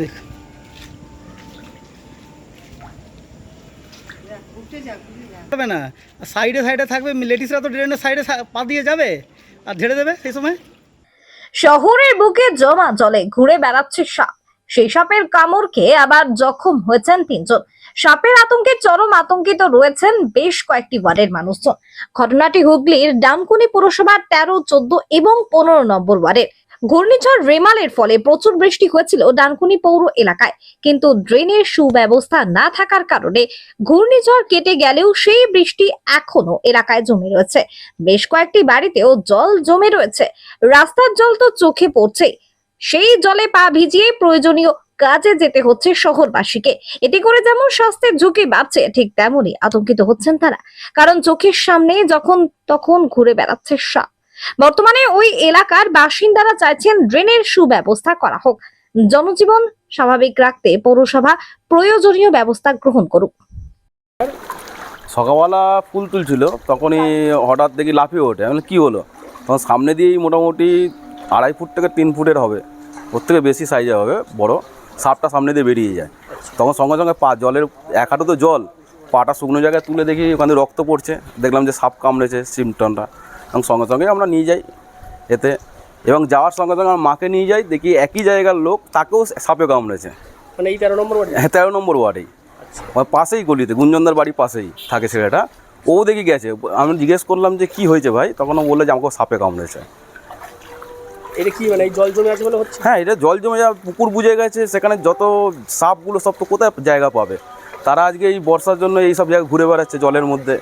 দেখ। যাবে না। সাইডে সাইডে থাকবে, লেডিসরা তো ড্রেনের সাইডে পা দিয়ে যাবে আর ঝেড়ে দেবে সেই সময়? শহরের বুকে জমা জলে ঘুরে বেড়াচ্ছে সাপ। সেই সাপের কামড় খেয়ে আবার জখম হয়েছেন তিনজন। সাপের আতঙ্কে চরম আতঙ্কিত রয়েছেন বেশ কয়েকটি ওয়ার্ডের মানুষজন। ঘটনাটি হুগলির ডানকুনি পুরসভার তেরো, চোদ্দ এবং পনেরো নম্বর ওয়ার্ডের ঘূর্ণিঝড় রেমালের ফলে প্রচুর বৃষ্টি হয়েছিল ডানকুনি পৌর এলাকায়। কিন্তু ড্রেনের সুব্যবস্থা না থাকার কারণে ঘূর্ণিঝড় কেটে গেলেও সেই বৃষ্টি এখনও এলাকায় জমে রয়েছে। বেশ কয়েকটি বাড়িতেও জল জমে রয়েছে। রাস্তার জল তো চোখে পড়ছে সেই জলে পা ভিজিয়ে প্রয়োজনীয় কাজে যেতে হচ্ছে শহরবাসীকে। এতে করে যেমন স্বাস্থ্যের ঝুঁকি বাড়ছে, ঠিক তেমনই আতঙ্কিত হচ্ছেন তারা। কারণ চোখের সামনে যখন তখন ঘুরে বেড়াচ্ছে সাপ। বর্তমানে ওই এলাকার বাসিন্দারা চাইছেন ড্রেনের সুব্যবস্থা করা হোক। জনজীবন স্বাভাবিক রাখতে পৌরসভা প্রয়োজনীয় ব্যবস্থা গ্রহণ করুক। সকালবেলা ফুল তুলছিল, তখনই হঠাৎ দেখি লাফিয়ে ওঠে। কী হলো? তখন সামনে দিয়েই মোটামুটি আড়াই ফুট থেকে তিন ফুটের হবে। ওর থেকে বেশি সাইজে হবে বড়। সাপটা সামনে দিয়ে বেরিয়ে যায়। তখন সঙ্গে সঙ্গে পা জলের এক হাঁটু তো জল পাটা শুকনো জায়গায় তুলে দেখি ওখানে রক্ত পড়ছে। দেখলাম যে সাপ কামড়েছে সিমটনটা এবং সঙ্গে সঙ্গে আমরা নিয়ে যাই এতে। এবং যাওয়ার সঙ্গে সঙ্গে আমার মাকে নিয়ে যাই দেখি একই জায়গার লোক তাকেও সাপে কামড়েছে। মানে এই তেরো নম্বর ওয়ার্ডে? হ্যাঁ তেরো নম্বর ওয়ার্ডেই। পাশেই গলিতে গুঞ্জনদার বাড়ির পাশেই থাকে ছেলেটা। ও দেখি গেছে। আমি জিজ্ঞেস করলাম যে কি হয়েছে ভাই? তখন ও বলল যে আমাকে সাপে কামড়েছে। এটা কি মানে এই জল জমে আছে বলে হচ্ছে? হ্যাঁ এটা জল জমে যা পুকুর বুঝে গেছে সেখানে যত সাপগুলো সব তো কোথায় জায়গা পাবে? তারা আজকে এই বর্ষার জন্য এই সব জায়গায় ঘুরে বেড়াচ্ছে জলের মধ্যে।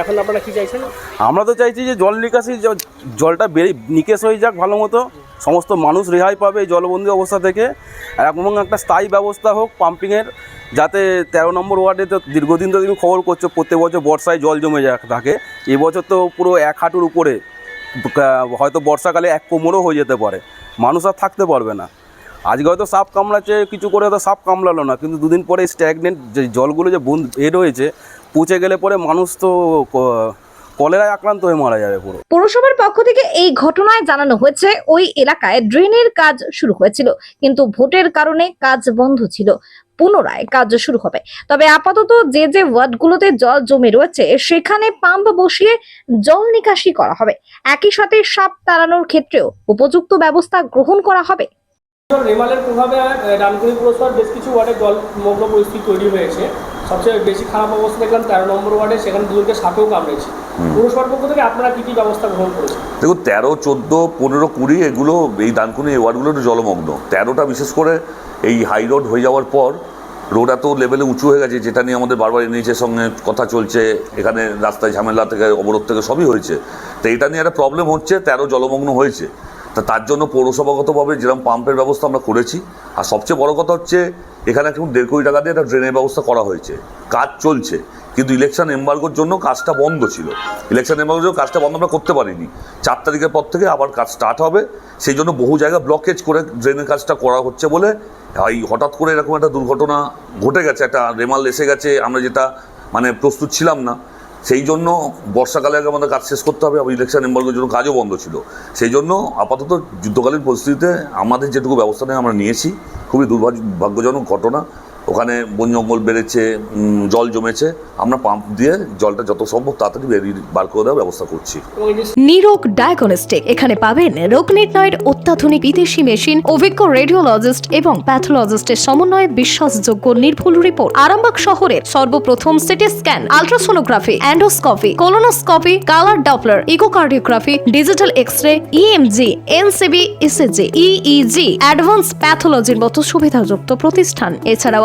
এখন আপনারা কি চাইছেন? আমরা তো চাইছি যে জল নিকাশি জলটা বেরিয়ে নিকেশ হয়ে যাক ভালো মতো। সমস্ত মানুষ রেহাই পাবে এই জলবন্দি অবস্থা থেকে। আর এবং একটা স্থায়ী ব্যবস্থা হোক পাম্পিংয়ের যাতে তেরো নম্বর ওয়ার্ডে তো দীর্ঘদিন তো তুমি খবর করছ প্রত্যেক বছর বর্ষায় জল জমে থাকে। এবছর তো পুরো এক হাঁটুর উপরে। হয়তো বর্ষাকালে এক কোমরও হয়ে যেতে পারে। মানুষ আর থাকতে পারবে না। আজকে হয়তো সাপ কামড়াচ্ছে, কিছু করে হয়তো সাপ কামড়ালো না, কিন্তু দুদিন পরে স্ট্যাগনেন্ট যে জলগুলো যে বন্ধ এ রয়েছে, পচে গেলে পরে মানুষ তো কলেরায় আক্রান্ত হয়ে মারা যাবে পুরো। পৌরসভার পক্ষ থেকে এই ঘটনায় জানানো হয়েছে, ওই এলাকায় ড্রেনের কাজ শুরু হয়েছিল, কিন্তু ভোটের কারণে কাজ বন্ধ ছিল। পুনরায় কাজ শুরু হবে। তবে আপাতত যে যে ওয়ার্ডগুলোতে জল জমে রয়েছে, সেখানে পাম্প বসিয়ে জল নিকাশি করা হবে। একই সাথে সাপ তাড়ানোর ক্ষেত্রেও উপযুক্ত ব্যবস্থা গ্রহণ করা হবে। রেমালের প্রভাবে ডানকুনি পুরসভার বেশ কিছু ওয়ার্ডে জলমগ্ন পরিস্থিতি তৈরি হয়েছে। সবচেয়ে বেশি খারাপ অবস্থা দেখলাম তেরো নম্বর ওয়ার্ডে সেখানে দুজনকে সাপেও কামড়েছে। পুরসভার পক্ষ থেকে আপনারা কী কী ব্যবস্থা গ্রহণ করেছেন? দেখুন তেরো চোদ্দ পনেরো কুড়ি এগুলো এই ডানকুনি ওয়ার্ডগুলো একটু জলমগ্ন। তেরোটা বিশেষ করে এই হাই রোড হয়ে যাওয়ার পর রোড এত লেভেলে উঁচু হয়ে গেছে যেটা নিয়ে আমাদের বারবার এনএইচের সঙ্গে কথা চলছে এখানে রাস্তায় ঝামেলা থেকে অবরোধ থেকে সবই হয়েছে। তো এটা নিয়ে একটা প্রবলেম হচ্ছে তেরো জলমগ্ন হয়েছে। তা তার জন্য পৌরসভাগতভাবে যেরকম পাম্পের ব্যবস্থা আমরা করেছি, আর সবচেয়ে বড় কথা হচ্ছে এখানে এখন দেড় কোটি টাকা দিয়ে একটা ড্রেনের ব্যবস্থা করা হয়েছে, কাজ চলছে, কিন্তু ইলেকশন এম্বার্গোর জন্য কাজটা বন্ধ ছিল। ইলেকশন এম্বার্গোর জন্য কাজটা বন্ধ আমরা করতে পারিনি। চার তারিখের পর থেকে আবার কাজ স্টার্ট হবে, সেই জন্য বহু জায়গা ব্লকেজ করে ড্রেনের কাজটা করা হচ্ছে বলে এই হঠাৎ করে এরকম একটা দুর্ঘটনা ঘটে গেছে, একটা রেমাল এসে গেছে, আমরা যেটা মানে প্রস্তুত ছিলাম না। সেই জন্য বর্ষাকালে আগে আমাদের কাজ শেষ করতে হবে, আবার ইলেকশন এম্বার্গের জন্য কাজও বন্ধ ছিল। সেই জন্য আপাতত যুদ্ধকালীন পরিস্থিতিতে আমাদের যেটুকু ব্যবস্থা নেই, আমরা নিয়েছি। খুবই দুর্ভাগ্যজনক ঘটনা। ওখানে বন জঙ্গল বেড়েছে জল জমেছে। আমরা পাম্প দিয়ে জলটা যত সম্ভব তাড়াতাড়ি বেরিয়ে বার করে দেওয়ার ব্যবস্থা করছি। নিরোগ ডায়াগনস্টিক এখানে পাবেন রোগ নির্ণয়ের অত্যাধুনিক বিদেশি মেশিন অভিজ্ঞ রেডিওলজিস্ট এবং প্যাথোলজিস্টের সমন্বয়ে বিশ্বাসযোগ্য নির্ভুল রিপোর্ট আরামবাগ শহরের সর্বপ্রথম CT scan ultrasonography endoscopy colonoscopy colour Doppler echocardiography digital X ray EMG NCB ECG EEG advance প্যাথোলজির মতো সুবিধাযুক্ত প্রতিষ্ঠান। এছাড়াও